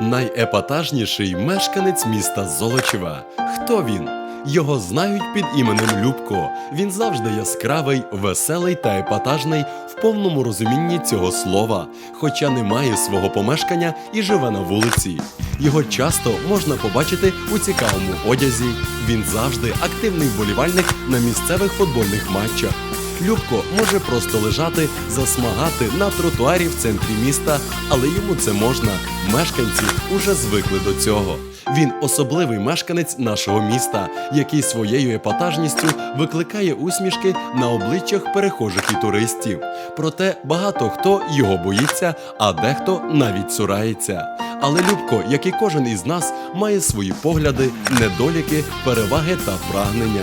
Найепатажніший мешканець міста Золочева. Хто він? Його знають під іменем Любко. Він завжди яскравий, веселий та епатажний в повному розумінні цього слова, хоча не має свого помешкання і живе на вулиці. Його часто можна побачити у цікавому одязі. Він завжди активний вболівальник на місцевих футбольних матчах. Любко може просто лежати, засмагати на тротуарі в центрі міста, але йому це можна. Мешканці уже звикли до цього. Він особливий мешканець нашого міста, який своєю епатажністю викликає усмішки на обличчях перехожих і туристів. Проте багато хто його боїться, а дехто навіть цурається. Але Любко, як і кожен із нас, має свої погляди, недоліки, переваги та прагнення.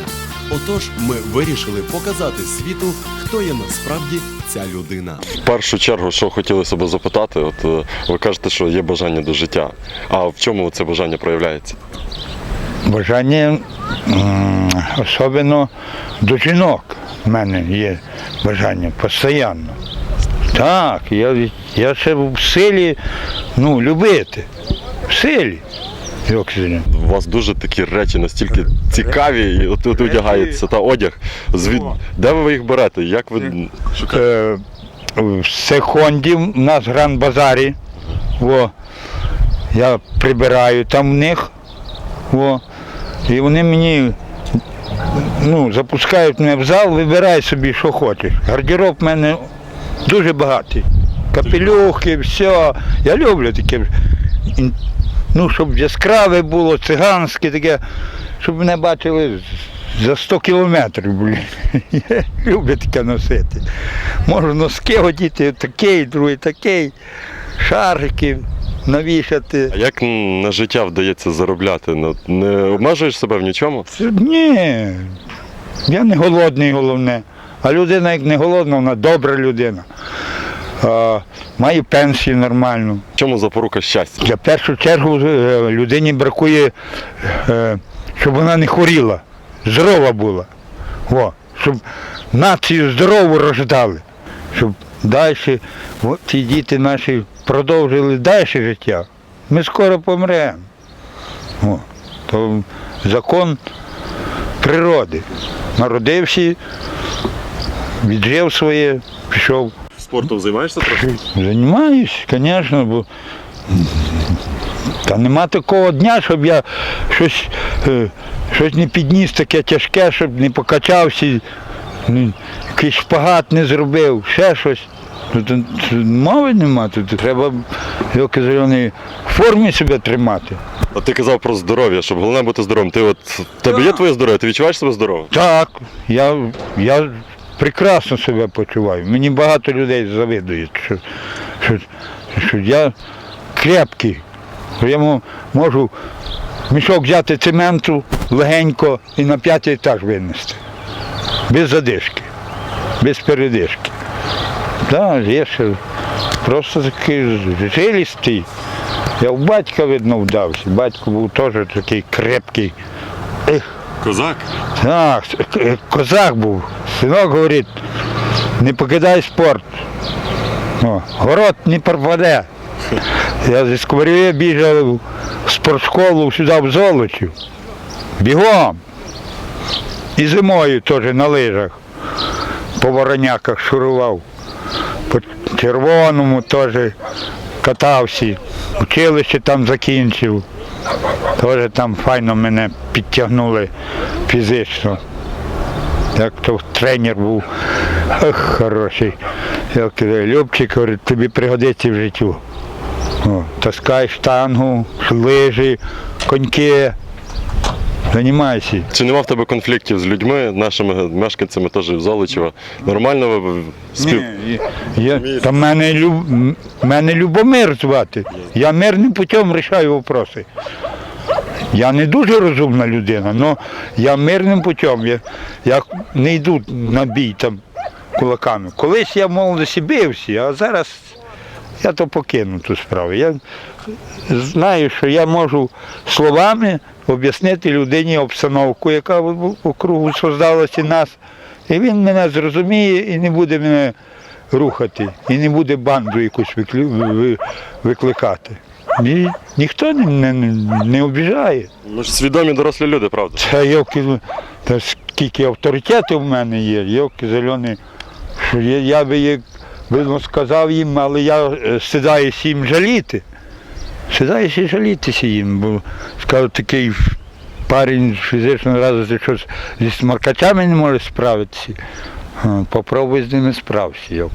Отож, ми вирішили показати світу, хто є насправді ця людина. В першу чергу, що хотілося б запитати, от е, ви кажете, що є бажання до життя. А в чому це бажання проявляється? Бажання особливо до жінок в мене є бажання постійно. Так, я, я ще в силі ну, любити. В силі. Як це? У вас дуже такі речі настільки цікаві, і от тут одягається та одяг. Звід... Де ви їх берете? Як ви шукаєте? Е, в секунді в нас гранд базарі. О, я прибираю там в них. О, і вони мені ну, запускають мене в зал, вибирай собі, що хочеш. Гардероб в мене дуже багатий. Капелюхи, все. Я люблю таке. Ну, щоб яскраве було, циганське таке, щоб мене бачили за 100 кілометрів, блін. Я люблю таке носити. Можу носки одіти, такий, другий такий, шарики навішати. А як на життя вдається заробляти? Ну, Не обмежуєш себе в нічому? Ні, я не голодний, головне. А людина, як не голодна, вона добра людина. А, має пенсію нормальну. В чому запорука щастя? Для першу чергу е, людині бракує, е, щоб вона не хворіла, здорова була. О, щоб націю здорову рождали, щоб далі ці діти наші продовжили далі життя. Ми скоро помремо. О, то закон природи. Народився, віджив своє, пішов. Спортом займаєшся трохи? Займаюсь, звісно, бо та нема такого дня, щоб я щось, е, щось не підніс таке тяжке, щоб не покачався, ну, якийсь шпагат не зробив, ще щось. Тут, тут мови нема, тут треба як зелений формі себе тримати. А ти казав про здоров'я, щоб головне бути здоровим. Ти от в тебе є твоє здоров'я, ти відчуваєш себе здоровим? Так, я, я прекрасно себе почуваю. Мені багато людей завидують, що, що, що я крепкий. що Я можу мішок взяти цементу легенько і на п'ятий етаж винести. Без задишки, без передишки. Так, є ще просто такий жилістий. Я в батька, видно, вдався. Батько був теж такий крепкий. Ех, Козак. так, козак був. Синок говорить, не покидай спорт. О, город не пропаде. Я зі Скворів'я біжав в спортшколу сюди в Золочів. Бігом. І зимою теж на лижах. По вороняках шурував. По червоному теж катався. Училище там закінчив. Теж там файно мене підтягнули фізично. Як то тренер був Ах, хороший. Я кажу, Любчик, говорить, тобі пригодиться в життю. О, таскай штангу, лижі, коньки. Займайся. Чи нема в тебе конфліктів з людьми, нашими мешканцями теж з Золочева? Нормально ви спів... Я, та мене, мене Любомир звати. Я мирним путем рішаю вопроси. Я не дуже розумна людина, але я мирним путем. Я, я не йду на бій там кулаками. Колись я в молодості бився, а зараз я то покину ту справу. Я знаю, що я можу словами об'яснити людині обстановку, яка в округу создалася нас. І він мене зрозуміє і не буде мене рухати, і не буде банду якусь викликати. І ніхто не, не, не обіжає. Ми ж свідомі дорослі люди, правда? Це йовки, та скільки авторитету в мене є, йовки зелені, що я, я би їх видно сказав їм, але я е, стидаюся їм жаліти. Стидаюся жалітися їм, бо скажу, такий парень фізично развитий, що зі смаркачами не може справитися. Попробуй з ними справся.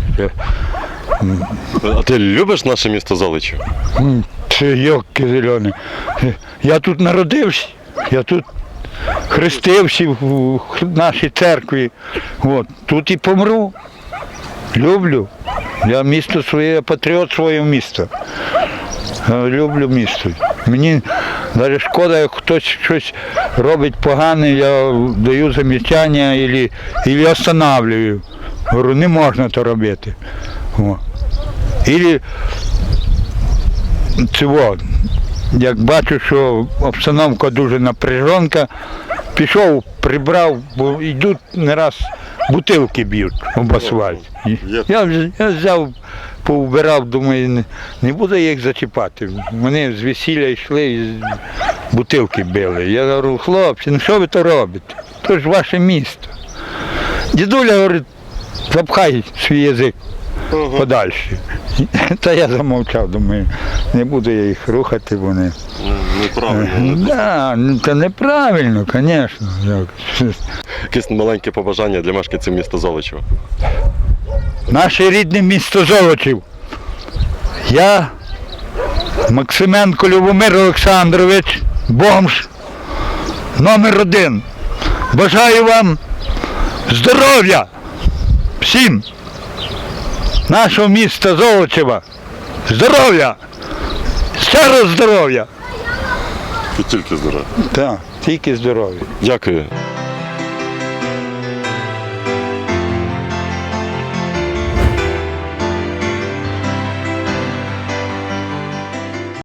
А ти любиш наше місто Золочів? Йоки зелені. Я тут народився, я тут хрестився в нашій церкві. От, тут і помру. Люблю. Я місто своє, я патріот свого міста. Люблю місто. Мені навіть шкода, як хтось щось робить погане, я даю замічання і останавливаю. Говорю, не можна то робити. О. цього, як бачу, що обстановка дуже напряженка, пішов, прибрав, бо йдуть не раз бутилки б'ють об асфальт. Я, я взяв, повбирав, думаю, не, не буду їх зачіпати. Вони з весілля йшли і бутилки били. Я говорю, хлопці, ну що ви то робите? То ж ваше місто. Дідуля говорить, запхай свій язик подальше. Та я замовчав, думаю, не буду я їх рухати, вони. Неправильно. Да, ну це неправильно, звісно. Якесь маленьке побажання для мешканців міста Золочева. Наше рідне місто Золочів. Я, Максименко Любомир Олександрович, бомж, номер один. Бажаю вам здоров'я всім нашого міста Золочева. Здоров'я! Ще раз здоров'я! І тільки здоров'я. Так, тільки здоров'я. Дякую.